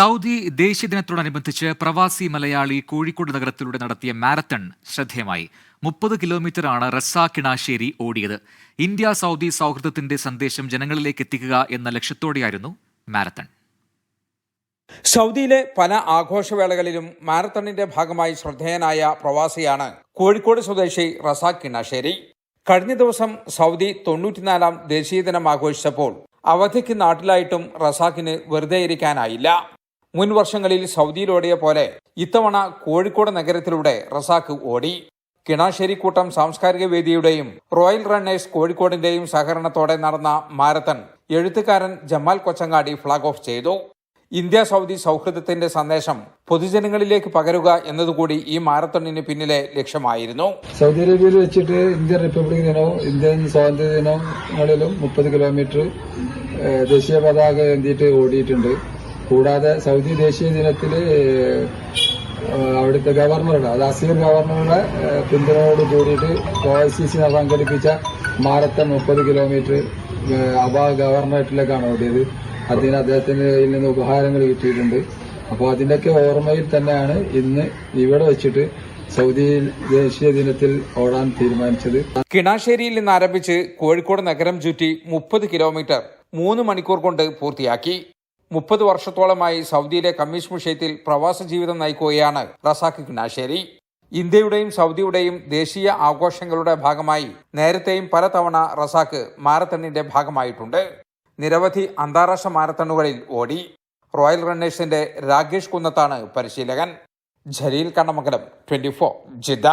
Saudi ദേശീയ ദിനത്തോടനുബന്ധിച്ച് പ്രവാസി മലയാളി കോഴിക്കോട് നഗരത്തിലൂടെ നടത്തിയ മാരത്തൺ ശ്രദ്ധേയമായി. മുപ്പത് കിലോമീറ്ററാണ് റസാ കിണാശ്ശേരി ഓടിയത്. ഇന്ത്യ സൗദി സൗഹൃദത്തിന്റെ സന്ദേശം ജനങ്ങളിലേക്ക് എത്തിക്കുക എന്ന ലക്ഷ്യത്തോടെയായിരുന്നു മാരത്തൺ. സൗദിയിലെ പല ആഘോഷവേളകളിലും മാരത്തണിന്റെ ഭാഗമായി ശ്രദ്ധേയനായ പ്രവാസിയാണ് കോഴിക്കോട് സ്വദേശി റസാഖ് കിണാശ്ശേരി കഴിഞ്ഞ ദിവസം സൗദി തൊണ്ണൂറ്റിനാലാം ദേശീയ ദിനം ആഘോഷിച്ചപ്പോൾ അവധിക്ക് നാട്ടിലായിട്ടും റസാഖിന് വെറുതെ ഇരിക്കാനായില്ല മുൻ വർഷങ്ങളിൽ സൗദിയിലോടിയ പോലെ ഇത്തവണ കോഴിക്കോട് നഗരത്തിലൂടെ റസാഖ് ഓടി. കിണാശ്ശേരി കൂട്ടം സാംസ്കാരിക വേദിയുടെയും റോയൽ റണ്ണേഴ്സ് കോഴിക്കോടിന്റെയും സഹകരണത്തോടെ നടന്ന മാരത്തൺ എഴുത്തുകാരൻ ജമാൽ കൊച്ചങ്ങാടി ഫ്ളാഗ് ഓഫ് ചെയ്തു. ഇന്ത്യ സൗദി സൗഹൃദത്തിന്റെ സന്ദേശം പൊതുജനങ്ങളിലേക്ക് പകരുക എന്നതുകൂടി ഈ മാരത്തണിന് പിന്നിലെ ലക്ഷ്യമായിരുന്നു. സൗദി അറേബ്യയിൽ വെച്ചിട്ട് ഇന്ത്യൻ റിപ്പബ്ലിക് ദിനവും ഇന്ത്യൻ സ്വാതന്ത്ര്യ ദിനങ്ങളിലും മുപ്പത് കിലോമീറ്റർ ദേശീയ പതാക എന്തിയിട്ട് ഓടിയിട്ടുണ്ട്. കൂടാതെ സൗദി ദേശീയ ദിനത്തിൽ അവിടുത്തെ ഗവർണറുടെ അത് അസീർ ഗവർണറുടെ പിന്തുണയോട് കൂടിയിട്ട് ഒ ഐ സി സി സംഘടിപ്പിച്ച മാരത്തൺ മുപ്പത് കിലോമീറ്റർ അബാ ഗവർണറേറ്റിലേക്കാണ് ഓടിയത്. അതിന് അദ്ദേഹത്തിന് നിന്ന് ഉപഹാരങ്ങൾ കിട്ടിയിട്ടുണ്ട്. അപ്പോൾ അതിന്റെയൊക്കെ ഓർമ്മയിൽ തന്നെയാണ് ഇന്ന് ഇവിടെ വെച്ചിട്ട് സൗദി ദേശീയ ദിനത്തിൽ ഓടാൻ തീരുമാനിച്ചത്. കിണാശ്ശേരിയിൽ നിന്ന് ആരംഭിച്ച് കോഴിക്കോട് നഗരം ചുറ്റി മുപ്പത് കിലോമീറ്റർ മൂന്ന് മണിക്കൂർ കൊണ്ട് പൂർത്തിയാക്കി. മുപ്പത് വർഷത്തോളമായി സൗദിയിലെ കമ്മീഷൻ വിഷയത്തിൽ പ്രവാസ ജീവിതം നയിക്കുകയാണ് റസാഖ് കിണാശ്ശേരി ഇന്ത്യയുടെയും സൗദിയുടെയും ദേശീയ ആഘോഷങ്ങളുടെ ഭാഗമായി നേരത്തെയും പലതവണ റസാഖ് മാരത്തണിന്റെ ഭാഗമായിട്ടുണ്ട്. നിരവധി അന്താരാഷ്ട്ര മാരത്തണുകളിൽ ഓടി. റോയൽ റണ്ണേഴ്സിന്റെ രാകേഷ് കുന്നത്താണ് പരിശീലകൻ. Jaleel Kannamangalam twenty four Jeddah.